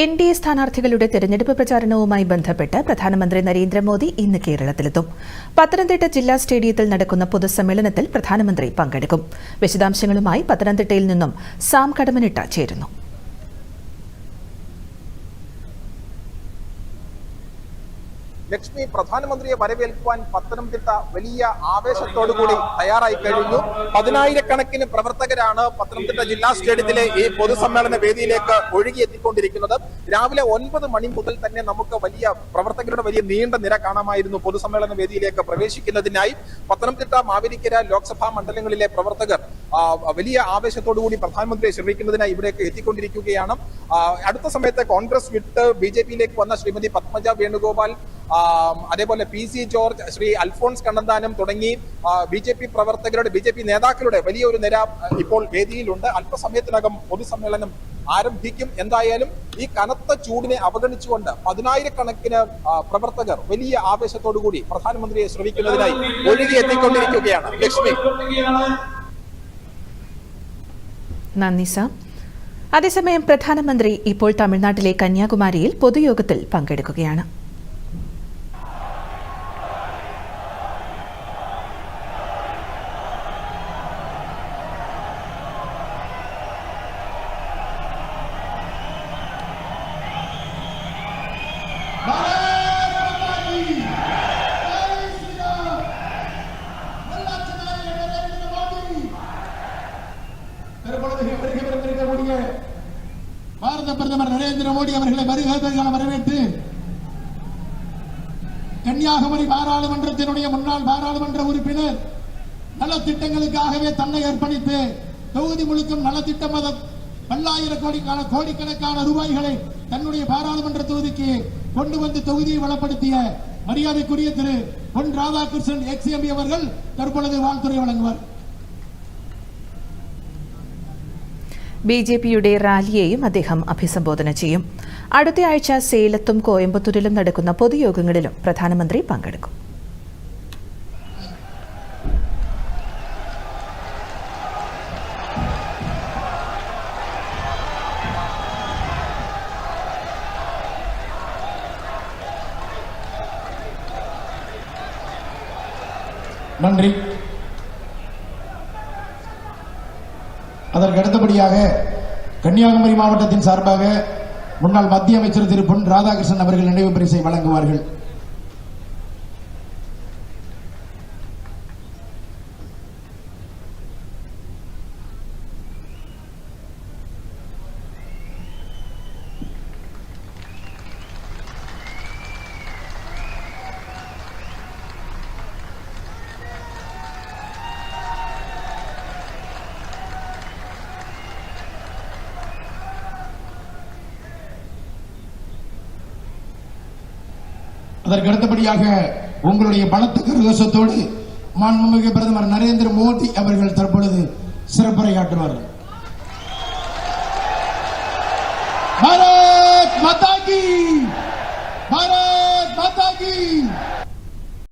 N D A സ്ഥാനാർത്ഥികളുടെ തെരഞ്ഞെടുപ്പ് പ്രചാരണവുമായി ബന്ധപ്പെട്ട് പ്രധാനമന്ത്രി നരേന്ദ്രമോദി ഇന്ന് കേരളത്തിലെത്തും. പത്തനംതിട്ട ജില്ലാ സ്റ്റേഡിയത്തിൽ നടക്കുന്ന പൊതുസമ്മേളനത്തിൽ പ്രധാനമന്ത്രി പങ്കെടുക്കും. വിശദാംശങ്ങളുമായി പത്തനംതിട്ടയിൽ നിന്നും സാം കടമനിട്ട ചേരുന്നു. ലക്ഷ്മി പ്രധാനമന്ത്രിയെ വരവേൽക്കുവാൻ പത്തനംതിട്ട വലിയ ആവേശത്തോടുകൂടി തയ്യാറായി കഴിഞ്ഞു. പതിനായിരക്കണക്കിന് പ്രവർത്തകരാണ് പത്തനംതിട്ട ജില്ലാ സ്റ്റേഡിയത്തിലെ ഈ പൊതുസമ്മേളന വേദിയിലേക്ക് ഒഴുകിയെത്തിക്കൊണ്ടിരിക്കുന്നത്. രാവിലെ ഒൻപത് മണി മുതൽ തന്നെ നമുക്ക് വലിയ പ്രവർത്തകരുടെ വലിയ നീണ്ട നിര കാണാമായിരുന്നു പൊതുസമ്മേളന വേദിയിലേക്ക് പ്രവേശിക്കുന്നതിനായി. പത്തനംതിട്ട മാവേലിക്കര ലോക്സഭാ മണ്ഡലങ്ങളിലെ പ്രവർത്തകർ വലിയ ആവേശത്തോടുകൂടി പ്രധാനമന്ത്രിയെ ശ്രമിക്കുന്നതിനായി ഇവിടേക്ക് എത്തിക്കൊണ്ടിരിക്കുകയാണ്. അടുത്ത സമയത്ത് കോൺഗ്രസ് വിട്ട് ബി ജെ പിയിലേക്ക് വന്ന ശ്രീമതി പത്മജ വേണുഗോപാൽ അതേപോലെ P C George Shri Alphons Kannanthanam തുടങ്ങി ബി ജെ പി പ്രവർത്തകരുടെ ബി ജെ പി നേതാക്കളുടെ വലിയൊരു നിര ഇപ്പോൾ വേദിയിലുണ്ട്. അല്പസമയത്തിനകം പൊതുസമ്മേളനം ആരംഭിക്കും. എന്തായാലും ഈ കനത്ത ചൂടിനെ അവഗണിച്ചുകൊണ്ട് പതിനായിരക്കണക്കിന് പ്രവർത്തകർ വലിയ ആവേശത്തോടുകൂടി പ്രധാനമന്ത്രിയെ ശ്രമിക്കുന്നതിനായി ഒഴുകി എത്തിക്കൊണ്ടിരിക്കുകയാണ് ലക്ഷ്മി. നന്ദി സാർ. അതേസമയം പ്രധാനമന്ത്രി ഇപ്പോൾ തമിഴ്നാട്ടിലെ കന്യാകുമാരിയിൽ പൊതുയോഗത്തിൽ പങ്കെടുക്കുകയാണ്. இருக்கக்கூடிய பாரத பிரதமர் நரேந்திர மோடி அவர்களை வருகிறதற்கான வரவேற்று கன்னியாகுமரி பாராளுமன்றத்தினுடைய முன்னாள் பாராளுமன்ற உறுப்பினர் நலத்திட்டங்களுக்காகவே தன்னை அர்ப்பணித்து தொகுதி முழுக்கும் நலத்திட்டம் பல்லாயிர கோடிக்கான கோடிக்கணக்கான ரூபாய்களை தன்னுடைய பாராளுமன்ற தொகுதிக்கு கொண்டு வந்து தொகுதியை வளப்படுத்திய மரியாதைக்குரிய திரு பொன் ராதாகிருஷ்ணன் எக்ஸ் எம்பி அவர்கள் தற்பொழுது வாழ்த்துறை வழங்குவார். ബി ജെ പിയുടെ റാലിയെയും അദ്ദേഹം അഭിസംബോധന ചെയ്യും അടുത്തയാഴ്ച സേലത്തും കോയമ്പത്തൂരിലും നടക്കുന്ന പൊതുയോഗങ്ങളിലും പ്രധാനമന്ത്രി പങ്കെടുക്കും நன்றி அதற்கு அடுத்தபடியாக கன்னியாகுமரி மாவட்டத்தின் சார்பாக முன்னாள் மத்திய அமைச்சர் திரு பொன் ராதாகிருஷ்ணன் அவர்கள் நினைவு பரிசை வழங்குவார்கள். அதற்கு அடுத்தபடியாக உங்களுடைய பலத்த கரகோஷத்தோடு மாண்புமிகு பிரதமர் நரேந்திர மோடி அவர்கள் தற்பொழுது சிறப்புரையாற்றுவார்கள். பாரத் மாதா கி! பாரத் மாதா கி!